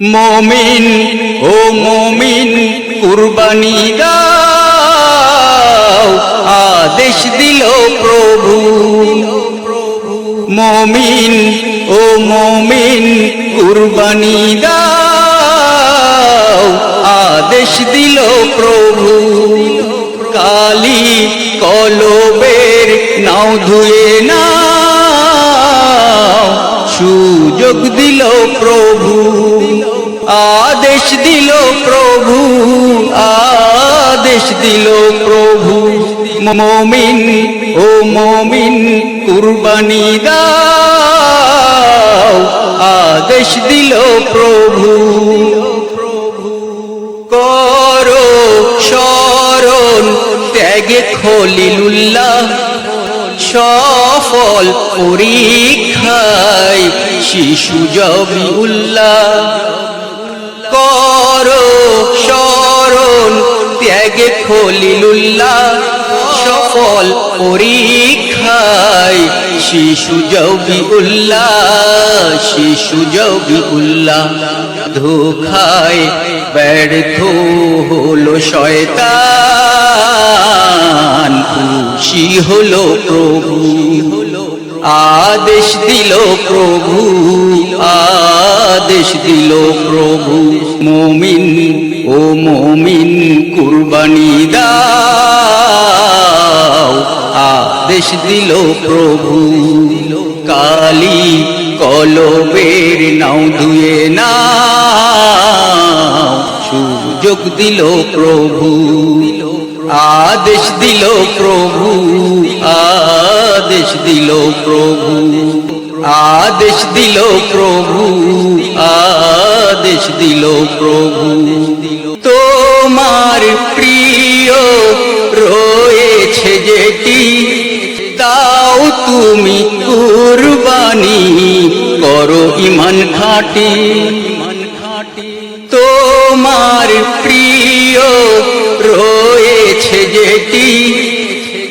মমিন, ও মমিন, কুরবানি দাও, আদেশ দিল প্রভু। মমিন, ও মমিন, কুরবানি দাও, আদেশ দিল প্রভু। কালি কলবের নাও ধুয়ে না সুযোগ দিল প্রভু। আদেশ দিল প্রভু, আদেশ দিল প্রভু। মমিন, ও মমিন, কুরবানি দাও। আদেশ দিল প্রভু। করো শরণ ত্যাগে খলিলুল্লাহ। সফল পরীক্ষায় শিশু জবিউল্লাহ। করো, শরণ ত্যাগে খলিলুল্লাহ, সফল পরীক্ষায় শিশু জবিউল্লাহ শিশু জবিউল্লাহ ধোখায় ব্যর্থ হলো শয়তান, খুশি হলো প্রভু, আদেশ দিল প্রভু, আদেশ দিল প্রভু। মমিন, ও মমিন, কুরবানি দাও। আদেশ দিল প্রভু, কালি কলবের নাও ধুয়ে না সুযোগ দিল প্রভু, আদেশ দিল প্রভু, আদেশ দিল প্রভু, আদেশ দিল প্রভু আদেশ দিল প্রভু। তোমার প্রিয় রয়েছে যেটি দাও তুমি কুরবানি করো ইমান খাটি। তোমার প্রিয় রয়েছে যেটি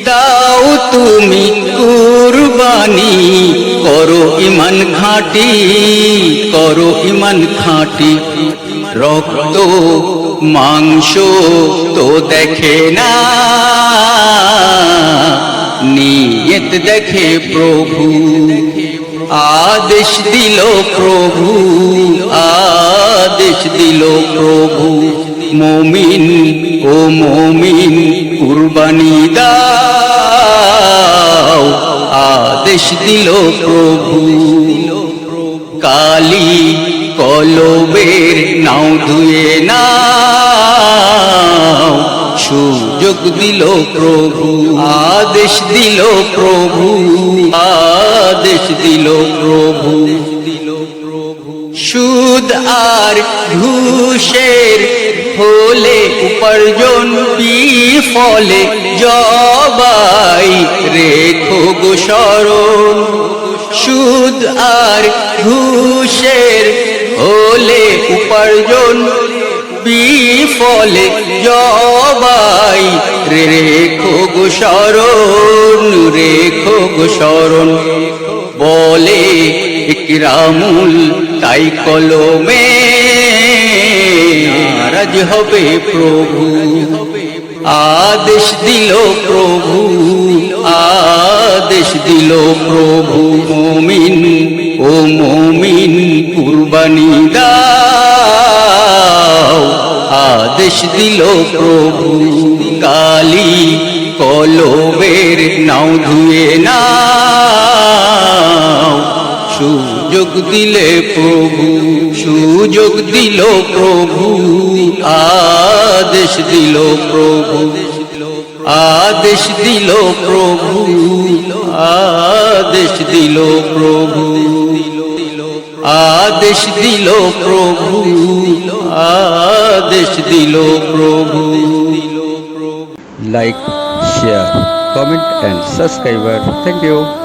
দাও তুমি কুরবানি করো ইমান খাটি, করো ইমান খাটি। রক্ত, মাংস তো দেখে না। নিয়ত দেখে প্রভু, আদেশ দিল প্রভু, আদেশ দিল প্রভু। মমিন ও মমিন কুরবানি দাও। আদেশ দিল প্রভু। কালি কলবের নাও ধুয়ে না সুযোগ দিল প্রভু। আদেশ দিল প্রভু। আদেশ দিল প্রভু। সুদ আর ঘুষের ফলে উপার্জন ফলে জবাই রেখো গো স্মরণ সুদ আর ঘুষের হলে উপার্জন বিফলে জবাই রেখো গো স্মরণ রেখো গো স্মরণ বলে ইকরামুল তাই কলমে। রাজ হবে প্রভু। আদেশ দিল প্রভু, আদেশ দিল প্রভু মমিন ও মমিন কুরবানি দাও। আদেশ দিল প্রভু, কালি কলবের নাও ধুয়ে না সুযোগ দিলে প্রভু সুযোগ দিল প্রভু আদেশ দিল প্রভু আদেশ দিল প্রভু আদেশ দিল প্রভু আদেশ দিল প্রভু আদেশ দিল প্রভু like, share, comment and subscriber. Thank you.